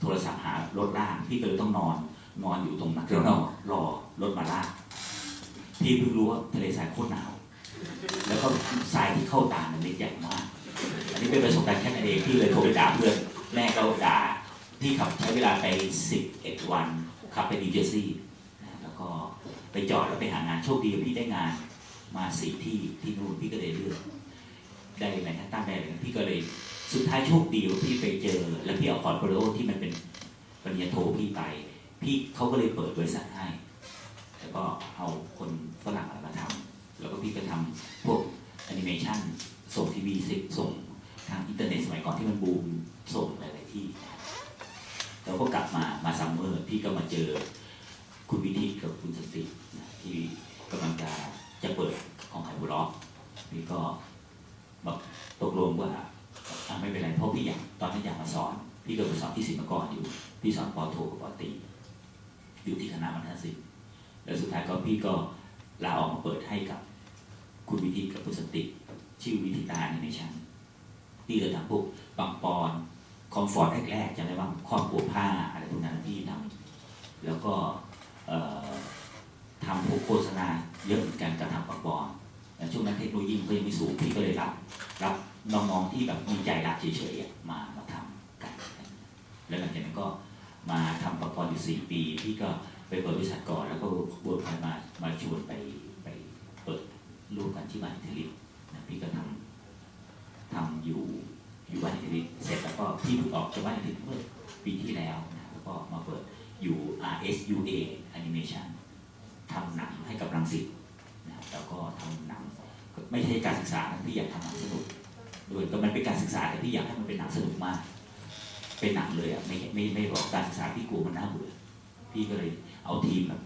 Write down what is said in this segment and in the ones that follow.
โทรศัพท์หารถลากพี่ก็เลยต้องนอน นอนอยู่ตรงนักเรียนรรอรถมาลากพี่เพิ่งรู้ว่าทะเลทรายโคตรหนาว แล้วก็ทรายที่เข้าตาเนี่ยเล็กใหญ่มาก อันนี้เป็นประสบการณ์แค่นั้นเองพี่เลยโทรไปด่าเพื่อนแม่ก็ด่าพี่ขับใช้เวลาไป11วันขับไปนิเจซีย์นะแล้วก็ไปจอดแล้วไปหางานโชคดีพี่ได้งานมาสี่ที่ที่นู่นพี่ก็เลยเลือกได้แมนฮัตตันได้เลยพี่ก็เลย สุดท้ายโชคดีว่าพี่ไปเจอ แล้วพี่เอาพอร์ตโฟลิโอที่มันเป็นปริญญาโทพี่ไป พี่เขาก็เลยเปิดบริษัทให้แล้วก็เอาคนฝรั่งมาทำแล้วก็พี่ก็ทำพวกแอนิเมชันส่งทีวีส่งทางอินเทอร์เน็ตสมัยก่อนที่มันบูมส่งหลายๆที่แล้วก็กลับมามาซัมเมอร์พี่ก็มาเจอคุณวิทิกับคุณสติที่กำลังจะจะเปิดของไข่บุล็อกพี่ก็บอกตกลงว่า ไม่เป็นไรเพราะพี่อยากตอนนั้นอยากมาสอน พี่ก็ไปสอนที่ศิลปากรอยู่ พี่สอนปอโทกับปอตีอยู่ที่คณะวัฒนศิลป์แล้วสุดท้ายก็พี่ก็ลาออกมาเปิดให้กับ คุณวิทิตกับคุณสติ ชื่อวิทิตาแอนิเมชันพี่ก็ทำพวกบางปอนคอมฟอร์ตแรกๆจำได้ว่าครอบครัวผ้าอะไรพวกนั้นพี่ทำแล้วก็ทำพวกโฆษณาเยอะเหมือนกันกับทำประกอบแต่ช่วงนั้นเทคโนโลยีมันก็ยังไม่สูงพี่ก็เลยรับรับ น้องๆที่แบบมีใจรักเฉยๆมามาทำกัน แล้วหลังจากนั้นก็มาทำประกอบอยู่สี่ปีพี่ก็ไปเปิดบริษัทก่อนแล้วก็บวชมามาชวนไปไปเปิดร่วมกันที่บ้านอิทลิตนะพี่ก็ทำทำอยู่อยู่บ้านอิทลิตเสร็จแล้วก็พี่เพิ่งออกจากบ้านอิทลิตเมื่อปีที่แล้วนะแล้วก็มาเปิดอยู่ RSUA Animation ทำหนังให้กับรังสิตนะครับแล้วก็ทำหนังไม่ใช่การศึกษาพี่อยากทำหนังสนุก โดยก็มันเป็นการศึกษาแต่พี่อยากให้มันเป็นหนังสนุกมาก เป็นหนังเลยอะไม่ไม่ไม่บอกการศึกษาพี่กลัวมันน่าเบื่อพี่ก็เลยเอาทีมแบบ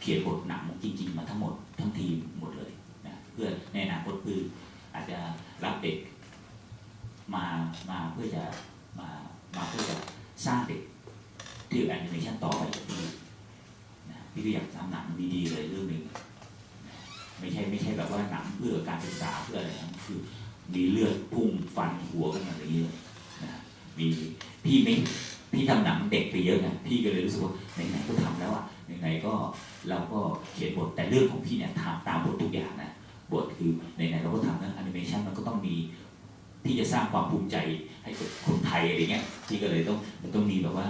เขียนบทหนังจริง ๆ มาทั้งหมดทั้งทีมหมดเลยนะเพื่อในอนาคตคืออาจจะรับเด็กมามาเพื่อจะมามาเพื่อจะสร้างเด็กที่แอนิเมชันต่อไปพี่นะพี่ก็อยากทำหนังดีๆเลยเรื่องหนึ่ง ไม่ใช่ไม่ใช่แบบว่าหนังเพื่อการศึกษาเพื่ออะไรนะคือ มีเลือดพุ่งฟันหัวกันอะไรอย่างเงี้ยนะมีพี่ไม่พี่ทำหนังเด็กไปเยอะนะพี่ก็เลยรู้สึกว่าไหนๆก็ทำแล้วอะไหนๆก็เราก็เขียนบทแต่เรื่องของพี่เนี่ยทำตามบททุกอย่างนะบทคือไหนๆเราก็ทำนะแอนิเมชันมันก็ต้องมีที่จะสร้างความภูมิใจให้กับคนไทยอะไรเงี้ยที่ก็เลยต้องมันต้องมีแบบว่า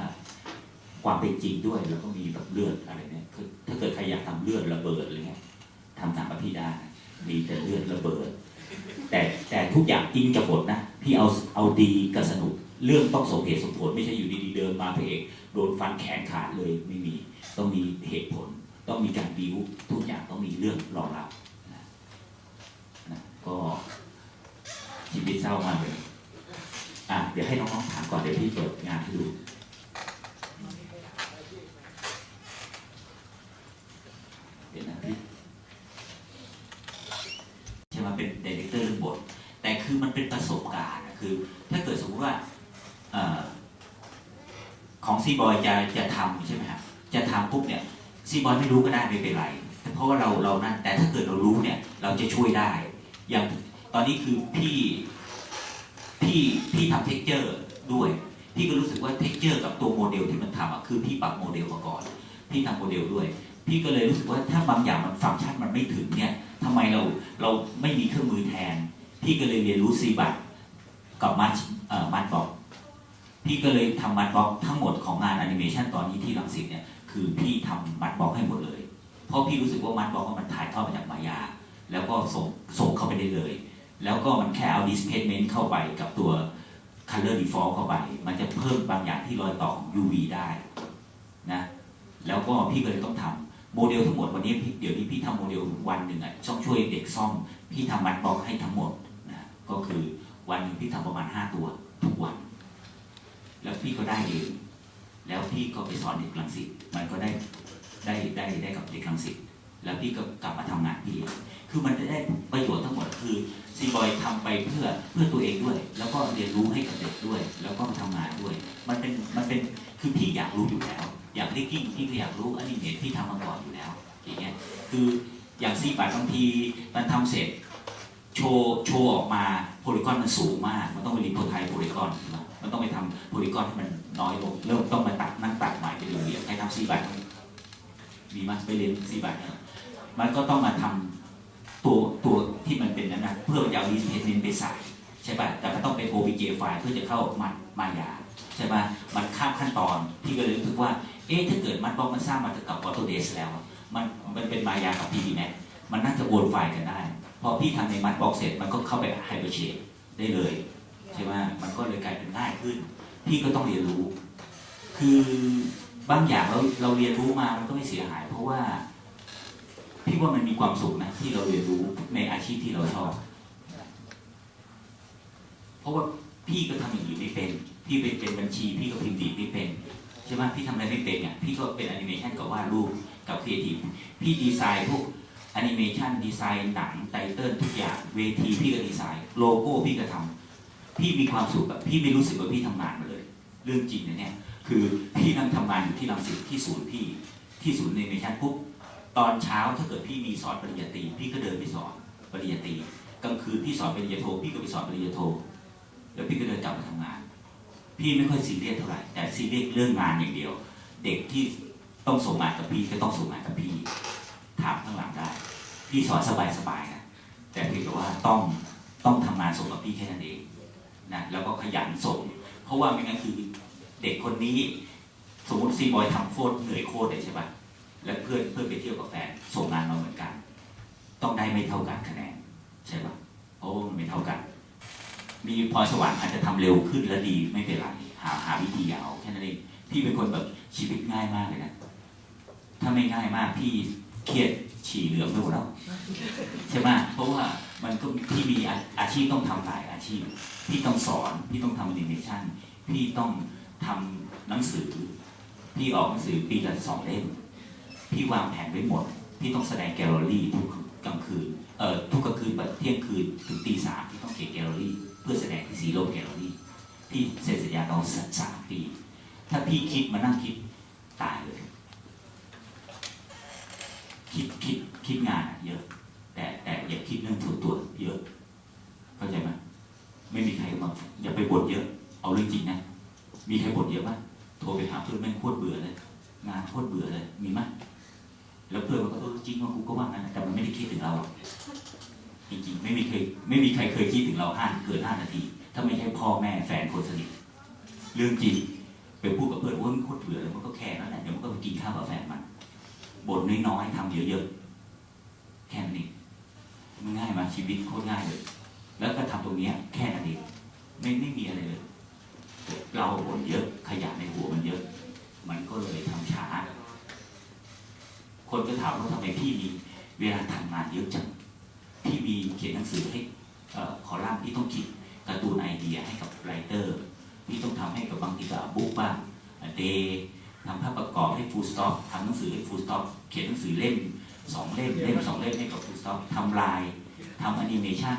ความเป็นจริงด้วยแล้วก็มีแบบเลือดอะไรเนี่ยคือถ้าเกิดใครอยากทำเลือดระเบิดอะไรเงี้ย ทำตามพี่ได้มีแต่เลือดระเบิด แต่แต่ทุกอย่างจริงกับบทนะ พี่เอาเอาดีกับสนุก เรื่องต้องสมเหตุสมผลไม่ใช่อยู่ดีๆเดินมาพระเอกโดนฟันแขนขาดเลยไม่มี ต้องมีเหตุผล ต้องมีการบิวทุกอย่างต้องมีเรื่องรองรับนะนะก็ชีวิตเศร้ามากเลยอะเดี๋ยวให้น้องๆถามก่อนเดี๋ยวพี่เปิดงานให้ดู เดี๋ยวนะพี่ใช่ไหมเป็นดีเรคเตอร์เรื่องบท แต่คือมันเป็นประสบการณ์อะคือ ถ้าเกิดสมมติว่าเอ่อของ ซีบอยจะจะทำใช่ไหมครับจะทำปุ๊บเนี่ยซีบอยไม่รู้ก็ได้ไม่เป็นไรเพราะว่าเราเรานั่นแต่ถ้าเกิดเรารู้เนี่ย เราจะช่วยได้ อย่างตอนนี้คือพี่พี่พี่ทำเท็กเจอร์ด้วยพี่ก็รู้สึกว่าเท็กเจอร์กับตัวโมเดลที่มันทำอะคือพี่ปรับโมเดลมาก่อน พี่ทำโมเดลด้วย พี่ก็เลยรู้สึกว่าถ้าบางอย่างมันฟังก์ชันมันไม่ถึงเนี่ยทำไมเราเราไม่มีเครื่องมือแทน พี่ก็เลยเรียนรู้ซีบัตกับมันเอ่อมันบอก พี่ก็เลยทำมันบล็อกทั้งหมดของงานแอนิเมชันตอนนี้ที่รังสิตเนี่ยคือพี่ทำมันบล็อกให้หมดเลย เพราะพี่รู้สึกว่ามันบล็อกมันถ่ายทอดมาจากมายา แล้วก็ส่งส่งเข้าไปได้เลย แล้วก็มันแค่เอา displacement เข้าไปกับตัว color default เข้าไป มันจะเพิ่มบางอย่างที่รอยต่อของ UV ได้นะแล้วก็พี่ก็เลยต้องทำโมเดลทั้งหมดวันนี้เดี๋ยวนี้พี่ทำโมเดลวันหนึ่งอะช่องช่วยเด็กซ่อมพี่ทำมัดบล็อกให้ทั้งหมดนะก็คือวันหนึงพี่ทำประมาณ 5 ตัวทุกวัน แล้วพี่ก็ได้เองแล้วพี่ก็ไปสอนเด็กรังสิตมันก็ได้ได้ได้ได้กับเด็กรังสิตแล้วพี่ก็กลับมาทำงานพี่เองคือมันจะได้ประโยชน์ทั้งหมดคือซีบอยทำไปเพื่อเพื่อตัวเองด้วย แล้วก็เรียนรู้ให้กับเด็กด้วย แล้วก็มาทำงานด้วย มันเป็นมันเป็นคือพี่อยากรู้อยู่แล้ว อยากได้กิ้งพี่ก็อยากรู้อันิเมตพี่ทำมาก่อนอยู่แล้วอย่างเงี้ยคืออย่างซีบัตบางทีมันทำเสร็จโชว์โชว์ออกมาโพลีกอนมันสูงมาก มันต้องไปรีโปรไทป์โพลีกอนมันมั มันต้องไปทำโพลีกอนให้มันน้อยลงเริ่มต้องมาตัดนั่งตัดใหม่เป็นระเบียบให้ทำซีบัตมีมั้ยไปเรียนซีบัตเนี่ยมันก็ต้องมาทำตัวตัวที่มันเป็นนั้นนะเพื่อจะเอาดีเทนไปใส่ใช่ป่ะแต่ก็ต้องเป็น OBJ ไฟล์เพื่อจะเข้ามามายาใช่ป่ะมันข้ามขั้นตอนพี่ก็เลยรู้สึกว่าเอ๊ะถ้าเกิดมันบล็อกมันสร้างมาจากกับ Autodesk แล้ว มันมันเป็นมายากับ PDMax มันน่าจะโอนไฟล์กันได้ พอพี่ทำในมัดบล็อกเสร็จมันก็เข้าไปไฮเปอร์เชดได้เลย ช่ไหมมันก็เลยกลายเป็นง่ายขึ้น พี่ก็ต้องเรียนรู้ คือบางอย่างเราเราเรียนรู้มามันก็ไม่เสียหาย เพราะว่าพี่ว่ามันมีความสุขนะที่เราเรียนรู้ในอาชีพที่เราชอบ เพราะว่าพี่ก็ทำอย่างอื่นไม่เป็น พี่เป็นเป็นบัญชี พี่ก็พิมพ์ดีไม่เป็นใช่ไหมพี่ทำอะไรไม่เป็นเนี่ยพี่ก็เป็นแอนิเมชันกับวาดรูปกับครีเอทีฟพี่ดีไซน์พวกแอนิเมชันดีไซน์หนังไตเติลทุกอย่างเวทีพี่ก็ดีไซน์โลโก้พี่ก็ทำ พี่มีความสุขแบบพี่ไม่รู้สึกว่าพี่ทำงานมาเลย เรื่องจริงนะเนี่ยคือพี่นั่งทำงานอยู่ที่รังสิตที่ศูนย์พี่ที่ศูนย์แอนิเมชันปุ๊บตอนเช้าถ้าเกิดพี่มีสอนปริญญาตรีพี่ก็เดินไปสอนปริญญาตรีกลางคืนพี่สอนปริญญาโทพี่ก็ไปสอนปริญญาโทแล้วพี่ก็เดินกลับมาทำงาน พี่ไม่ค่อยซีเรียสเท่าไหร่แต่ซีเรียสเรื่องงานอย่างเดียว เด็กที่ต้องส่งงานกับพี่ก็ต้องส่งงานกับพี่ถามข้างหลังได้ พี่สอนสบายๆนะแต่เพียงแต่ว่าต้องต้องทำงานส่งกับพี่แค่นั้นเอง นะแล้วก็ขยันส่ง เพราะว่าไม่งั้นคือเด็กคนนี้ สมมติซีบอยทำโคตรเหนื่อยโคตรเลยใช่ปะแล้วเพื่อนเพื่อนไปเที่ยวกับแฟนส่งงานมาเหมือนกัน ต้องได้ไม่เท่ากันคะแนนใช่ปะเพราะว่ามันไม่เท่ากัน มีพรสวรรค์อาจจะทำเร็วขึ้นและดีไม่เป็นไรหาหาวิธีเอาแค่นั้นเองพี่เป็นคนแบบชีวิตง่ายมากเลยนะถ้าไม่ง่ายมากพี่ เครียดฉี่เหลืองไปหมดแล้วใช่ไหมเพราะว่ามันก็พี่มีอาชีพต้องทำหลายอาชีพพี่ต้องสอนพี่ต้องทำแอนิเมชันพี่ต้องทำหนังสือ พี่ออกหนังสือปีละสองเล่มพี่วางแผนไว้หมด พี่ต้องแสดงแกลเลอรี่ทุกกลางคืนเอ่อทุกกลางคืนแบบเที่ยงคืนถึงตีสามพี่ต้องเขียนแกลเลอรี่ เพื่อแสดงที่ซีโร่แกลเลอรี่พี่เซ็นสัญญาเราสามปี ถ้าพี่คิดมานั่งคิดตายเลย คิดคิดคิดงานเยอะ แต่แต่อย่าคิดเรื่องตัวตัวเยอะเข้าใจไหมไม่มีใครมาอย่าไปบ่นเยอะ เอาเรื่องจริงนะ มีใครบ่นเยอะปะโทรไปหาเพื่อนแม่งโคตรเบื่อเลย งานโคตรเบื่อเลย มีไหมแล้วเพื่อนมันก็เออจริงว่ากูก็ว่างั้นะแต่มันไม่ได้คิดถึงเราจริงๆไม่มีเคยไม่มีใครเคยคิดถึงเราห้าเกินห้านาที ถ้าไม่ใช่พ่อแม่แฟนคนสนิทเรื่องจริงไปพูดกับเพื่อนว่ามันโคตรเบื่อเลยมันก็แค่นั้นแหละเดี๋ยวมันก็ไปกินข้าวกับแฟนมัน บ่นน้อยๆทำเยอะๆแค่นั้มันง่ายมาชีวิตโคตรง่ายเลย แล้วก็ทำตรงเนี้ยแค่นั้นเองไม่ไม่มีอะไรเลย เราบ่นเยอะขยะในหัวมันเยอะ มันก็เลยทำช้า คนก็ถามว่าทำไมพี่มีเวลาทำงานเยอะจังพี่มีเขียนหนังสือให้เอ่อคอลัมน์พี่ต้องคิดการ์ตูนไอเดียให้กับไรเตอร์พี่ต้องทำให้กับบางทีกับบุ๊กบ้างเดย์ ทำภาพประกอบให้ฟูลสต็อปทำหนังสือให้ฟูลสต็อปเขียนหนังสือเล่มสองเล่มเล่มสองเล่มให้กับฟูลสต็อปทำลายทำแอนิเมชัน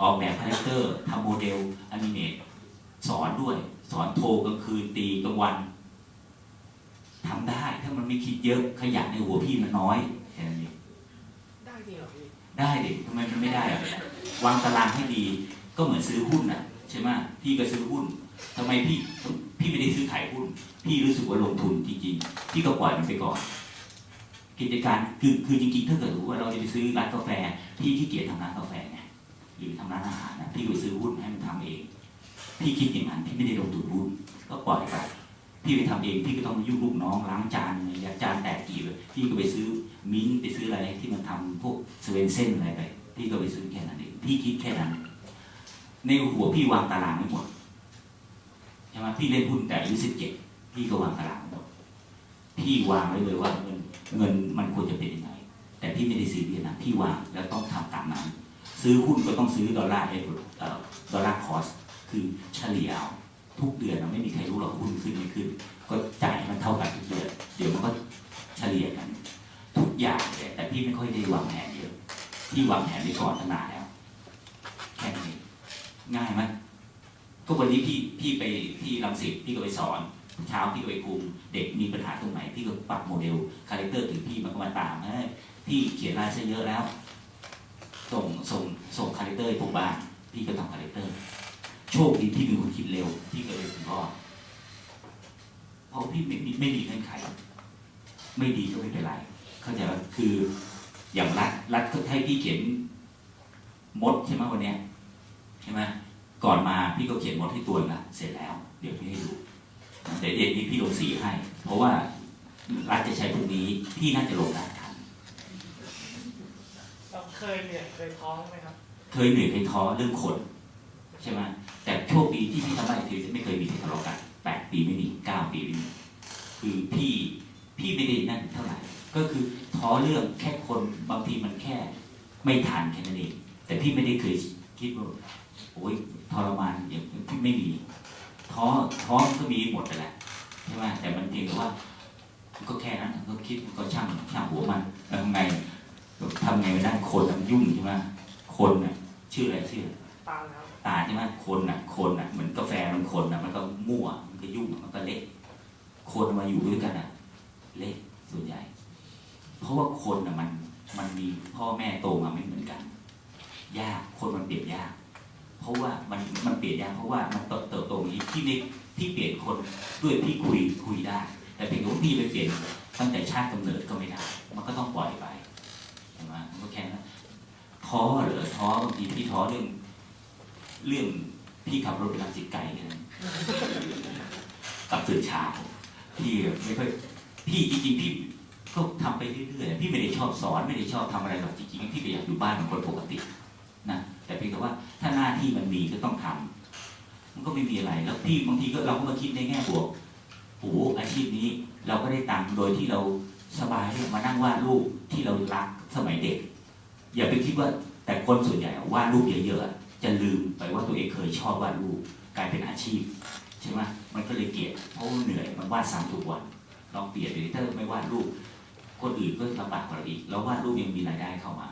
ออกแบบคาแรคเตอร์ทำโมเดลแอนิเมตสอนด้วย สอนโทรกลางคืนตีกลางวันทำได้ถ้ามันไม่คิดเยอะขยะในหัวพี่มันน้อยแค่นั้นเองได้จริงเหรอพี่ได้ดิทำไมมันไม่ได้อะวางตารางให้ดีก็เหมือนซื้อหุ้นอะ ใช่ไหมพี่ก็ซื้อหุ้นทำไมพี่พี่ไม่ได้ซื้อขายหุ้น พี่รู้สึกว่าลงทุนจริงๆ พี่ก็ปล่อยมันไปก่อน กิจการคือคือจริงๆ ถ้าเกิดว่าเราจะไปซื้อร้านกาแฟ พี่ขี้เกียจทำร้านกาแฟไงหรือทำร้านอาหารนะพี่ก็ไปซื้อหุ้นให้มันทำเอง พี่คิดอย่างนั้นพี่ไม่ได้ลงทุนหุ้นก็ปล่อยไปพี่ไปทำเองพี่ก็ต้องยุ่งลูกน้องล้างจานอะไรอย่างจานแตกกี่เลยพี่ก็ไปซื้อมิ้นท์ไปซื้ออะไรที่มันทำพวกสเวนเซ่นอะไรไปพี่ก็ไปซื้อแค่นั้นเองพี่คิดแค่นั้น ในหัวพี่วางตารางไม่หมดใช่ไหมพี่เล่นหุ้นแต่อายุสิบเจ็ดพี่ก็วางตารางหมดพี่วางไว้เลยว่าเงินเงินมันควรจะเป็นยังไง แต่พี่ไม่ได้ซีเรียสนะพี่วางแล้วต้องทำตามนั้น ซื้อหุ้นก็ต้องซื้อดอลลาร์เอเอ่อดอลลาร์คอสคือเฉลี่ยเอาทุกเดือนไม่มีใครรู้หรอกหุ้นขึ้นไม่ขึ้น ก็จ่ายมันเท่ากันทุกเดือนเดี๋ยวมันก็เฉลี่ยกัน ทุกอย่างเลยแต่พี่ไม่ค่อยได้วางแผนเยอะพี่วางแผนไว้ก่อนตั้งนาน ง่ายไหมก็วันนี้พี่พี่ไปที่รังสิตพี่ก็ไปสอนเช้าพี่ก็ไปคุมเด็กมีปัญหาตรงไหนพี่ก็ปรับโมเดลคาแรคเตอร์ถึงพี่มันก็มาตามเฮ้ยพี่เขียนลายซะเยอะแล้ว ส่งส่งส่งคาแรคเตอร์ให้ผมบ้างพี่ก็ทำคาแรคเตอร์ โชคดีที่เป็นคนคิดเร็วที่ก็เลยถึงรอดเพราะพี่ไม่มีไม่มีเงื่อนไขไม่ดีก็ไม่เป็นไรเข้าใจว่าคืออย่างรัฐรัฐก็ให้พี่เขียนมดใช่ไหมวันเนี้ยใช่ไหม ก่อนมาพี่ก็เขียนมดให้ตัวเองละเสร็จแล้ว เดี๋ยวพี่ให้ดูแต่เย็นนี้พี่ลงสีให้ เพราะว่ารัฐจะใช้พวกนี้พี่น่าจะลงได้ทันเราเคยเหนื่อยเคยท้องไหมครับ เคยเหนื่อยเคยท้อเรื่องคนใช่ไหมแต่โชคดีที่พี่ทำได้คือไม่เคยมีที่ทะเลาะกันแปดปีไม่มีเก้าปีไม่มีคือพี่พี่ไม่ได้นั่นเท่าไหร่ ก็คือท้อเรื่องแค่คนบางทีมันแค่ ไม่ทันแค่นั้นเองแต่พี่ไม่ได้เคย คิดว่าโอ๊ยทรมานอย่างพี่ไม่มีท้อท้อมันก็มีหมดไปแหละใช่ไหมแต่มันเพียงแต่ว่ามันก็แค่นั้นก็คิดมันก็ช่างช่างหัวมันแล้วทำไงทำไงไม่ได้คนมันยุ่งใช่ไหมคนน่ะชื่ออะไรชื่ออะไรตาแล้วตาใช่ไหมคนน่ะคนน่ะเหมือนกาแฟมันคนน่ะมันก็มั่วมันก็ยุ่งมันก็เละคนมาอยู่ด้วยกันน่ะเละส่วนใหญ่ เพราะว่าคนน่ะมันมันมีพ่อแม่โตมาไม่เหมือนกัน ยากคนมันเปลี่ยนยากเพราะว่ามันมันเปลี่ยนยากเพราะว่ามันเติบเติบโตอย่างนี้พี่ไม่พี่เปลี่ยนคนด้วยพี่คุยคุยได้ แต่เพียงแต่ว่าพี่ไปเปลี่ยนตั้งแต่ชาติกำเนิดก็ไม่ได้ มันก็ต้องปล่อยไปใช่ไหมมันก็แค่นั้นท้อเหรอท้อบางทีพี่ท้อเรื่อง เรื่องพี่ขับรถไปทำสิทธิ์ไก่กันกับตื่นเช้าพี่ไม่ค่อยพี่จริงๆพี่ก็ทำไปเรื่อยๆพี่ไม่ได้ชอบสอนไม่ได้ชอบทำอะไรหรอกจริงๆพี่ก็อยากอยู่บ้านเหมือนคนปกติ แต่เพียงแต่ว่าถ้าหน้าที่มันมีก็ต้องทำมันก็ไม่มีอะไรแล้วพี่บางทีก็เราก็มาคิดในแง่บวกโอ้อาชีพนี้เราก็ได้ตังค์โดยที่เราสบายมานั่งวาดรูปที่เรารักสมัยเด็ก อย่าไปคิดว่าแต่คนส่วนใหญ่วาดรูปเยอะๆจะลืมไปว่าตัวเองเคยชอบวาดรูปกลายเป็นอาชีพใช่ไหมมันก็เลยเกลียดเพราะเหนื่อยมันวาดซ้ำทุกวันลองเปลี่ยนดูดิถ้าไม่วาดรูปคนอื่นก็ลำบากกว่าเราอีกเราวาดรูปยังมีรายได้เข้ามา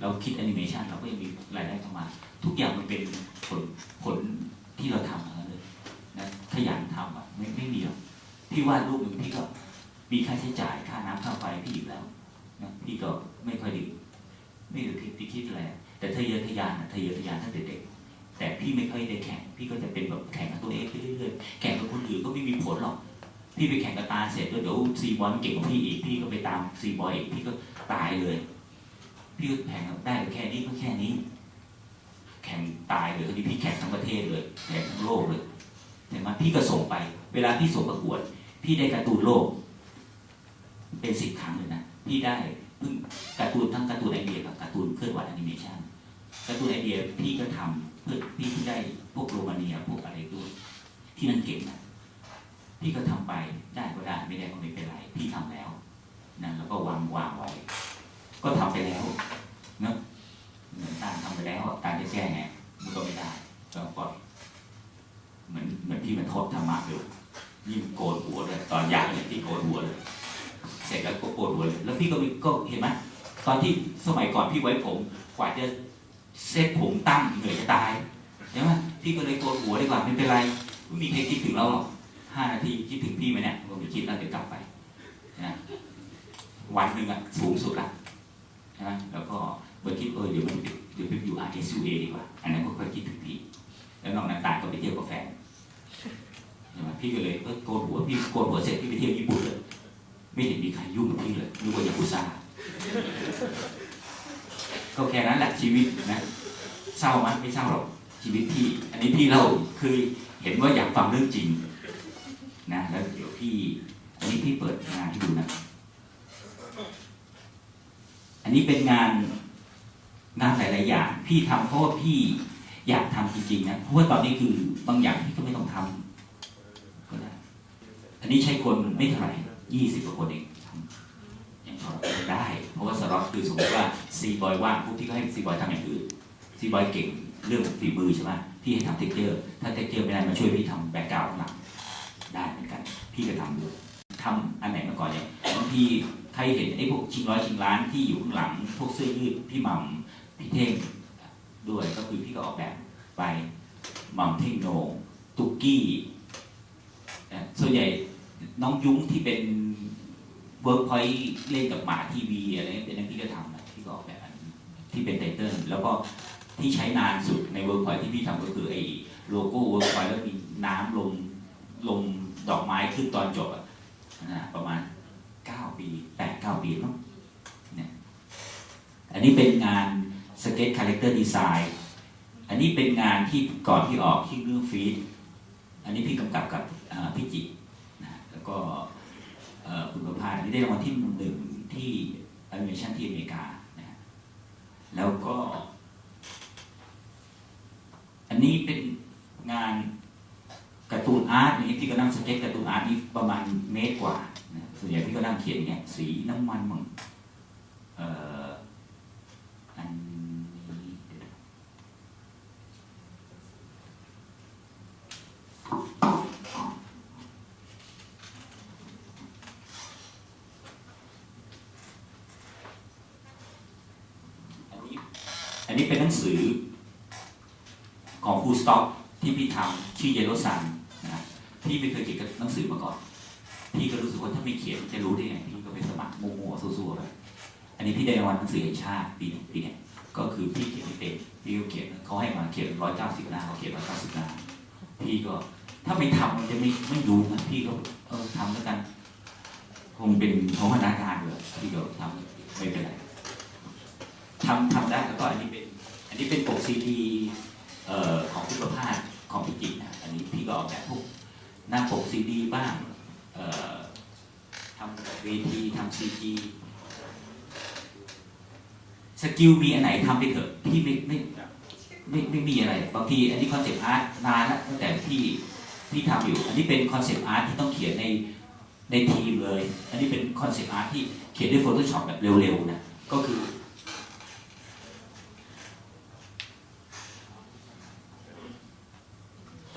เราคิดแอนิเมชันเราก็ยังมีรายได้เข้ามา ทุกอย่างมันเป็นผลผลที่เราทำทั้งนั้นเลยนะขยันทำอะไม่ไม่มีหรอกพี่วาดรูปหนึ่งพี่ก็มีค่าใช้จ่ายค่าน้ำค่าไฟพี่อยู่แล้วนะพี่ก็ไม่ค่อยดีไม่ได้คิดคิดอะไรแต่ทะเยอทะยานอะทะเยอทะยานตั้งแต่เด็กแต่พี่ไม่ค่อยได้แข่งพี่ก็จะเป็นแบบแข่งกับตัวเองไปเรื่อยๆแข่งกับคนอื่นก็ไม่มีผลหรอกพี่ไปแข่งกับตาเสร็จแล้วเดี๋ยวซีบอลเก่งกว่าพี่อีกพี่ก็ไปตามซีบอลอีกพี่ก็ตายเลย พี่ก็แข่งได้แค่นี้ก็แค่นี้ แข่งตายเลยทีนี้พี่แข่งทั้งประเทศเลยแข่งทั้งโลกเลยเห็นไหมพี่ก็ส่งไป เวลาพี่ส่งประกวด พี่ได้การ์ตูนโลก เป็นสิบครั้งเลยนะพี่ได้เพิ่งการ์ตูนทั้งการ์ตูนไอเดียกับการ์ตูนเคลื่อนไหวแอนิเมชันการ์ตูนไอเดียพี่ก็ทำเพื่อพี่ที่ได้พวกโรมาเนียพวกอะไรด้วยที่นั่นเก่งนะพี่ก็ทำไปได้ก็ได้ไม่ได้ก็ไม่เป็นไร พี่ทำแล้วนะแล้วก็วางวางไว้ ก็ทำไปแล้วเนอะเหมือนตานทำ ไปแล้วตานจะแก้ไงมันก็ไม่ได้ก็ปล่อยเหมือนเหมือนพี่มันโทษธรรมะอยู่ยิ่งโกนหัวเลยตอนยากเนี่ยพี่โกนหัวเลย เสร็จแล้วก็โกนหัวเลย แล้วพี่ก็มีก็เห็นไหมตอนที่สมัยก่อนพี่ไว้ผม กว่าจะเซ็ตผมตั้งเหนื่อยจะตายใช่ไหมพี่ก็เลยโกนหัวดีกว่าไม่เป็นไรไม่มีใครคิดถึงเราหรอกห้านาทีคิดถึงพี่ไหมเนี่ยผมไม่คิดแล้วเดี๋ยวกลับไปนะวันหนึ่งอะสูงสุดละใช่ไหมแล้วก็เมื่อคิดเออเดี๋ยวมัน ดี๋ยวไปอยู่ RSUA ดีกว่า อันนั้นก็ค่อยคิดถึงพี่ แล้วนอกนั้นตายก็ไปเที่ยวกับแฟนใช่ไหมพี่ก็เลยก็โกนหัวพี่โกนหัวเสร็จพี่ไปเที่ยวญี่ปุ่นเลย ไม่เห็นมีใครยุ่งกับพี่เลยนึกว่ายากุซ่าก็แค่นั้นแหละชีวิตนะเศร้าไหมไม่เศร้าหรอกชีวิตพี่ อันนี้พี่เล่าคือเห็นว่าอยากฟังเรื่องจริงนะแล้วเดี๋ยวพี่อันนี้พี่เปิดงานให้ดูนะ อันนี้เป็นงาน งานหลายๆอย่างพี่ทำเพราะว่าพี่อยากทำจริงๆนะเพราะว่าตอนนี้คือบางอย่างพี่ก็ไม่ต้องทำก็ได้อันนี้ใช้คนไม่เท่าไหร่ยี่สิบกว่าคนเองทำอย่างสล็อตได้ เพราะว่าสล็อตคือสมมติว่าซีบอยว่างปุ๊บพี่ก็ให้ซีบอยทำอย่างอื่นซีบอยเก่งเรื่องฝีมือใช่ไหมพี่ให้ทำเทคเจอร์ ถ้าเทคเจอร์ไม่ได้มาช่วยพี่ทำแบ็กกราวด์ข้างหลังได้เหมือนกัน พี่ก็ทำด้วยทำอันไหนมาก่อนเนี่ยบางทีใครเห็นไอ้พวกชิงร้อยชิงล้านที่อยู่ข้างหลัง พวกเสื้อยืดพี่หม่ำ พี่เท่งด้วยก็คือพี่ก็ออกแบบไปม่ำเท่งโนงตุกกี้ส่วนใหญ่น้องยุ้งที่เป็นเวิร์กพอยต์เล่นกับหมาทีวีอะไรเงี้ยเป็นนั่นพี่ก็ทำนะพี่ก็ออกแบบอันที่เป็นไตเติ้ลแล้วก็ที่ใช้นานสุดในเวิร์กพอยต์ที่พี่ทำก็คือไอ้โลโก้เวิร์กไฟแล้วมีน้ำลงลงดอกไม้ขึ้นตอนจบอะนะประมาณ 9 ปี8 9 ปีมั้งเนี่ยอันนี้เป็นงาน สเก็ตคาแรคเตอร์ดีไซน์อันนี้เป็นงานที่ก่อนที่ออกที่เรื่องฟีดอันนี้พี่กำกับกับพี่จินะแล้วก็คุณประภาอันนี้ได้รางวัลที่หนึ่งที่แอนิเมชันที่อเมริกานะแล้วก็ อันนี้เป็นงานการ์ตูนอาร์ตนี่พี่ก็นั่งสเก็ตการ์ตูนอาร์ตนี่ประมาณเมตรกว่านะส่วนใหญ่พี่ก็นั่งเขียนเงี้ยสีน้ำมันมั่งเอ่ออันนี้เดี๋ยวนะอันนี้ อันนี้เป็นหนังสือของฟูสต็อกที่พี่ทำชื่อเยลโลซันนะพี่ไม่เคยเขียนหนังสือมาก่อน พี่ก็รู้สึกว่าถ้าไม่เขียนจะรู้ได้ไงพี่ก็ไปสมัครมั่วๆซั่วๆไปอันนี้พี่ได้รางวัลหนังสือแห่งชาติปีนี้ปีนี้ก็คือพี่เขียนเป็นพี่ก็เขียนเขาให้มาเขียนร้อยเก้าสิบหน้าเขาเขียนร้อยเก้าสิบหน้าพี่ก็ถ้าไม่ทำมันจะไม่ไม่รู้นะพี่ก็เออทำแล้วกัน คงเป็นของพนักงานเลยพี่ก็ทำไม่เป็นไร ทำทำได้แล้วก็อันนี้เป็น อันนี้เป็นปกซีดีของคุณประภาสของพิจิตรนะอันนี้พี่ก็ออกแบบพวกหน้าปกซีดีบ้างทำเวทีทำซีจีสกิลมีอันไหนทำไปเถอะพี่ไม่ไม่ไม่ไม่มีอะไร บางทีอันนี้คอนเซปต์อาร์ตนานแล้วตั้งแต่ที่ที่ทำอยู่ อันนี้เป็นคอนเซปต์อาร์ตที่ต้องเขียนในในทีมเลย อันนี้เป็นคอนเซปต์อาร์ตที่เขียนด้วย Photoshop แบบเร็วๆนะก็คือ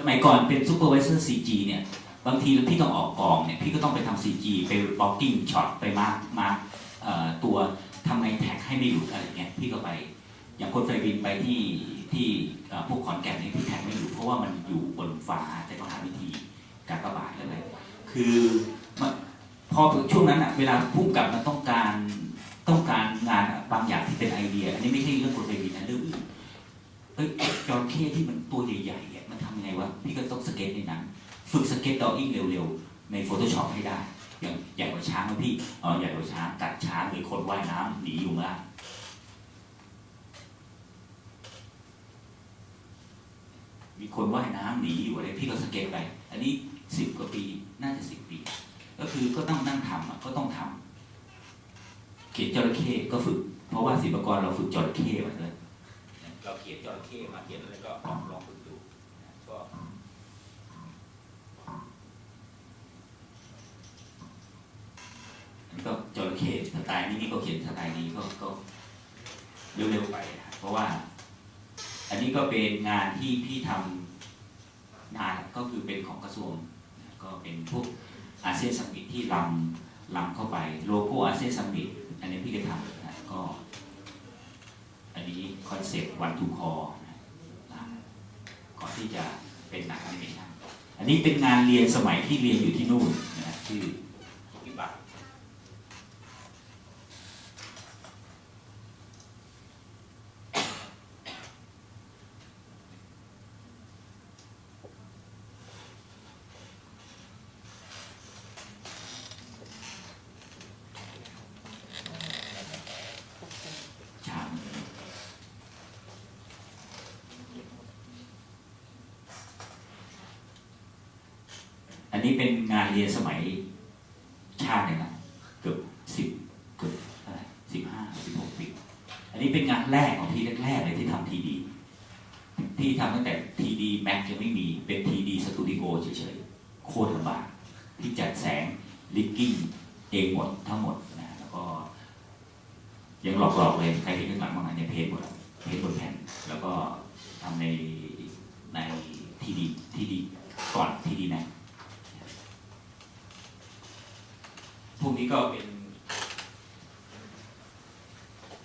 มัยก่อนเป็นซูเปอร์วิเซอร์ซีจีเนี่ยบางทีพี่ต้องออกกองเนี่ยพี่ก็ต้องไปทำซีจีไปบล็อกกิ้งช็อตไปมาร์กมาร์กตัวทำไงแท็กให้ไม่หลุดอะไรเงี้ยพี่ก็ไปอย่างคนไฟบินไปที่ที่พวกขอนแก่นเนี่ยพี่แท็กไม่หลุดเพราะว่ามันอยู่บนฟ้าแต่ก็หาวิธีการกระบาดอะไรคือพอช่วงนั้นอะเวลาพุ่งกลับมันต้องการต้องการงานบางอย่างที่เป็นไอเดีย อันนี้ไม่ใช่เรื่องคนไฟบินนะเรื่องอื่นเอ้ยจระเข้ที่มันตัวใหญ่ มันทำยังไงวะพี่ก็ต้องสเก็ตในนั้นฝึกสเก็ตดออิ่งเร็วๆ ใน Photoshop ให้ได้ อย่างใหญ่กว่าช้างนะพี่เออใหญ่กว่าช้างกัดช้างหรือคนว่ายน้ำหนีอยู่มากมีคนว่ายน้ำหนีอยู่อะไรพี่ก็สเก็ตไป อันนี้สิบกว่าปีน่าจะสิบปี ก็คือก็ต้องนั่งทำอะก็ต้องทำเขียนจระเข้ก็ฝึก เพราะว่าศิลปกรเราฝึกจระเข้มาเลยเราเขียนจระเข้มาเขียนแล้วก็ลองลองฝึกดูนะก็อันนี้ ก็จระเข้สไตล์นี้นี่ก็เขียนสไตล์นี้ก็ก็เร็วๆไปนะเพราะว่า อันนี้ก็เป็นงานที่พี่ทำงานก็คือเป็นของกระทรวง ก็เป็นพวกอาเซียนสมิตที่ลำลำเข้าไปโลโก้อาเซียนสมิตอันนี้พี่ก็ทำนะก็ อันนี้คอนเซปต์วันทูคอก่อนที่จะเป็นหนังอนิเมชันอันนี้เป็นงานเรียนสมัยที่เรียนอยู่ที่นู่นนะชื่อวิบัติชามอั นนี้เป็นงานเรียนสมัยชาติเลยนะเกือบสิบเกือบอะไรสิบห้าสิบหกปี อันนี้เป็นงานแรกของที่แรกๆเลยที่ทำทีดี ที่ทำตั้งแต่ทีดีแม็กยังไม่มีเป็นทีดีสตูดิโอเฉยๆ โคตรลำบากที่จัดแสงลิกกิ้งเองหมดทั้งหมดนะแล้วก็ ยังหลอกๆเลย ใครเห็นข้างหลังบ้างไหมเนี่ยเพจหมดแล้วเพจบนแผ่น แล้วก็ทำในในทีดีทีดีก่อนทีดีแม็กพวก นี้ก็เป็น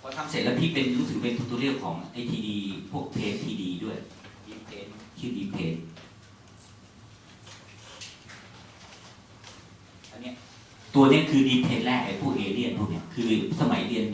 พอทำเสร็จแล้วพี่เป็นรู้สึกเป็นทูตเรียลของไอทีดีพวกเพจทีดีด้วยดีเพจชื่อดีเพจอันเนี้ยตัวเนี้ยคือดีเพจแรกไอพวกเอเลียนพวกเนี้ยคือสมัยเรียน